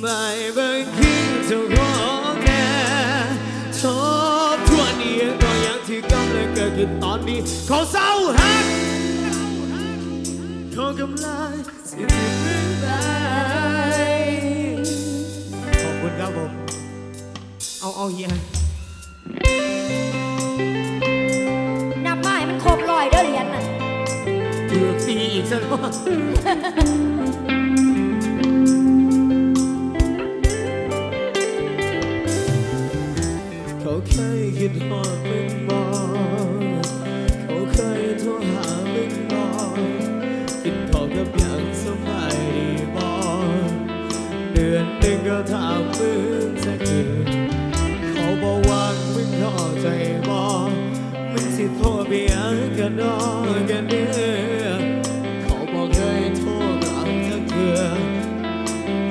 ไม่เบิ่งคิงจะรอแค่ทบทวนอีกก็ยังที่กำลังเกิดขึ้นตอนนี้ขอเศร้าหักขอกำลังสิที่เพิ่งได้ขอบคุณครับผม เอาเอาเฮียนับไมาให้มันครบรอยเด้อเหรียญน่ะเกือบตีอีกซะแล้ว ใจบอมึงสิโทรไปหยังกันดอกันเด้อเขาบอกเคยโทรกลับจักเถื่อ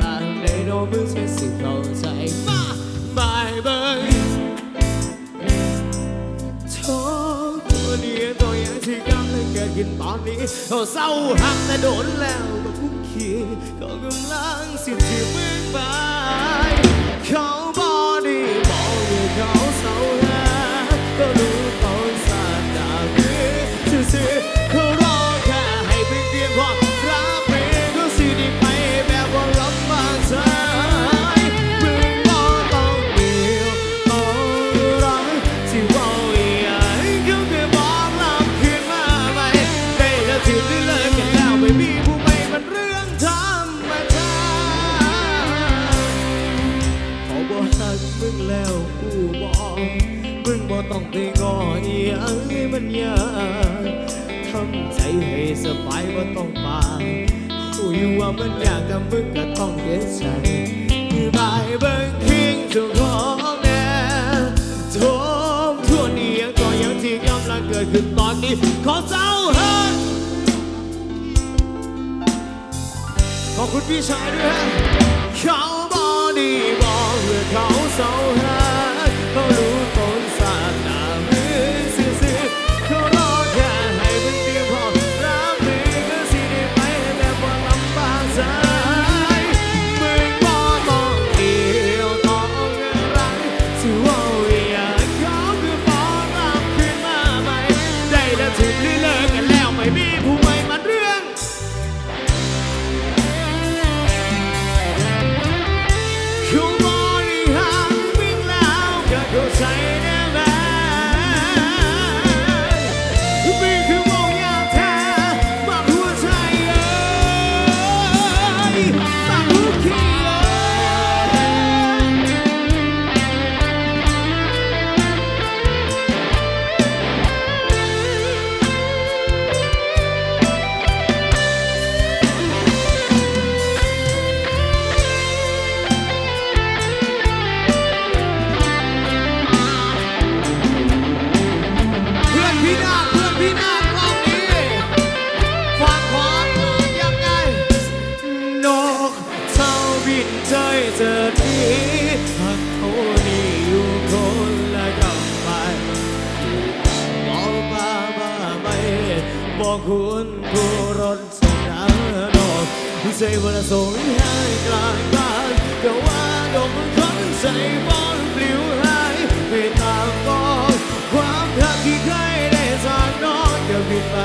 ต่างใดโดนมือใช้สิเข้าใจมาบายเบยโชคตัวนี้ตัวย่างที่กำลังเกิดขึ้นตอนนี้เขาเศร้าหักแต่โดนแล้วก็คุกคีเขากำลังสิ้นที่มึงไปเขาบอดี มันอยากกับมึงก็ต้องเย็ดใจบายเบิ่งคิงจ้าของแน่ทบทวนอียงก็ยังที่กำลังเกิดขึ้นตอนนี้ ขอเศร้าหักขอบคุณพี่ชายด้วยฮะเขาบอดีบอกเพื่อเขาเศร้าเขา ใจวันละส่งให้กลางบ้านก็ว่าดอกมันคนใจบอลปลิวหายไม่ตามบอกความรักที่เคยได้จากน้องจะบินไป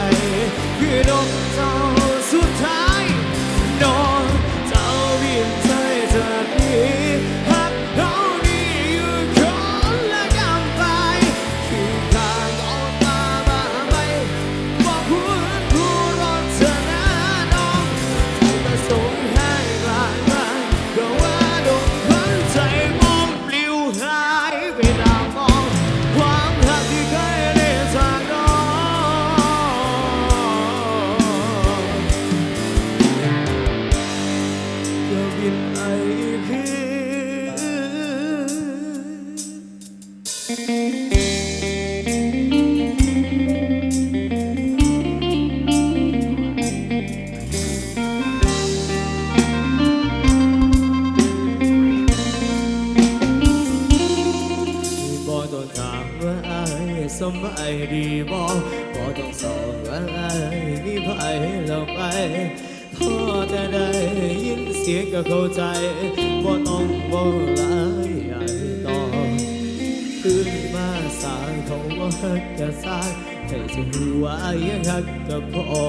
ไป พ่อแต่ได้ยินเเองก็เข้าใจว่าต้องบ่หลายอย่างต่อตื่นมาสายเขาว่าจะสายใจจะรู้ว่ายังฮักกับพ่อ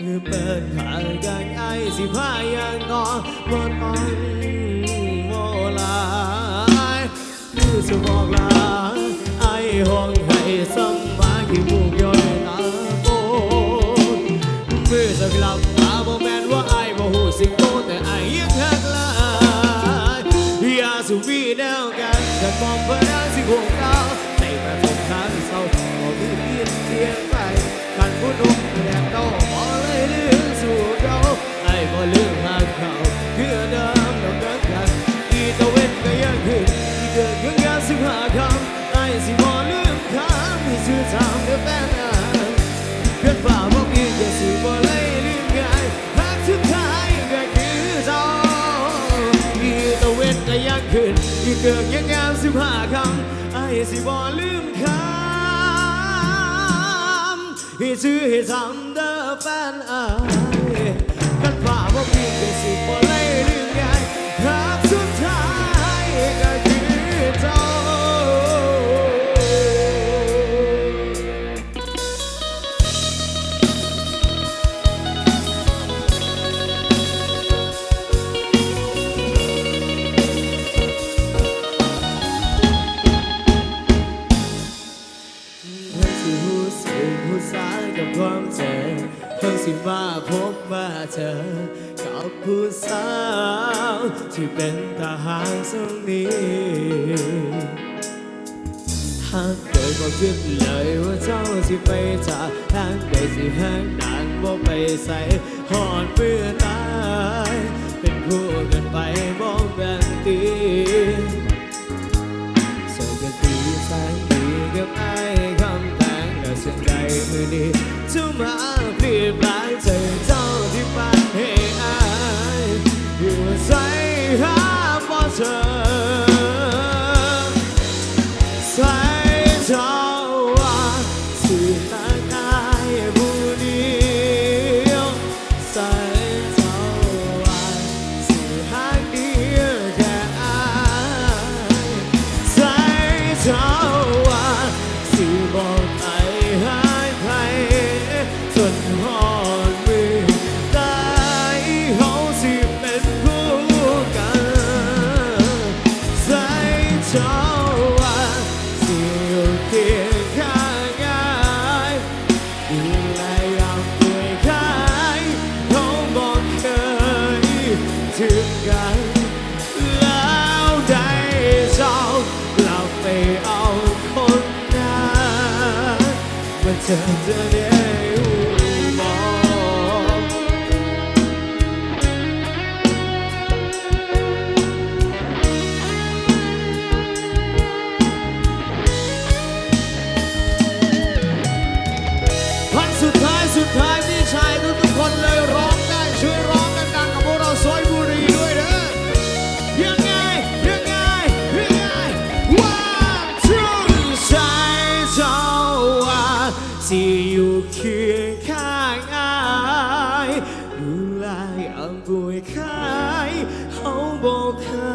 หรือเปิดขางกันไอ้สิพายังนอบ่ต้องโมลายคือสบอกลา อย่าสูบีแนวกันแต่มองเพื่อนสิห่วงเราในประสบการณ์เศร้าต่อมีเพียนเพียงไปกันผู้นุ่มแดงโตบอเลยลืมสู่เราไอ้บ่ลืมหากเขา เกิดยังงามสิบห้าคำไอ้สิบอลืมคำให้ซื้อให้ทำเด้อแฟนอ้เเพิ่งสิมาพบว่าเจอกับผู้สาวที่เป็นทหารสรงนี้หากเกิดบ่คิดเลยว่าเจ้าสิไปจากทางใดสิหางนางบ่ไปใส่หอนเพื่อตา ส่หาบ่เจอใส่เจ้าว่าสื่อทางอายผู้เเคียงข้างายดูแลยามป่วยไข้เขาบอกเคยถึงกันแล้วได้เจ้ากลับไปเอาคนนั้นมาเจอเธอในหู ป่วยไข้เขาบอกเธอ